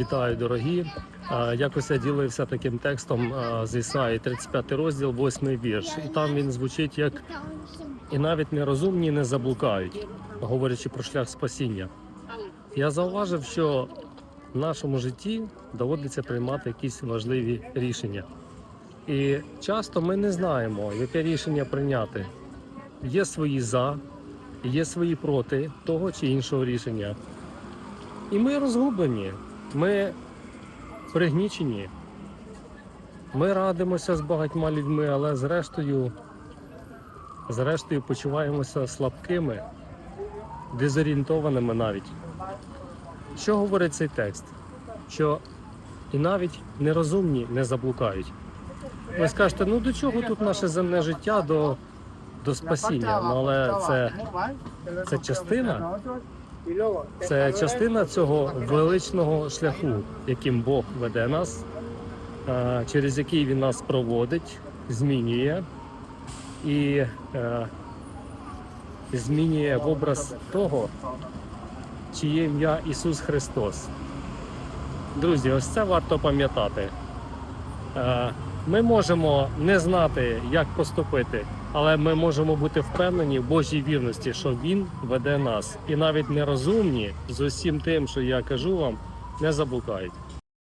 Вітаю, дорогі. Якось я ділився таким текстом з Ісаї, 35 розділ, 8 вірш. І там він звучить як і навіть нерозумні не заблукають, говорячи про шлях спасіння. Я зауважив, що в нашому житті доводиться приймати якісь важливі рішення. І часто ми не знаємо, яке рішення прийняти. Є свої за, є свої проти того чи іншого рішення. І ми розгублені, ми пригнічені. Ми радимося з багатьма людьми, але зрештою, зрештою почуваємося слабкими, дезорієнтованими навіть. Що говорить цей текст? Що і навіть нерозумні не заблукають. Ви скажете, ну до чого тут наше земне життя до, до спасіння? Ну, але це, це частина, це частина цього величного шляху, яким Бог веде нас, е, через який Він нас проводить, змінює і е, змінює в образ того, чиє ім'я Ісус Христос. Друзі, ось це варто пам'ятати. Е, Ми можемо не знати, як поступити, але ми можемо бути впевнені в Божій вірності, що Він веде нас. І навіть нерозумні з усім тим, що я кажу вам, не заблукають.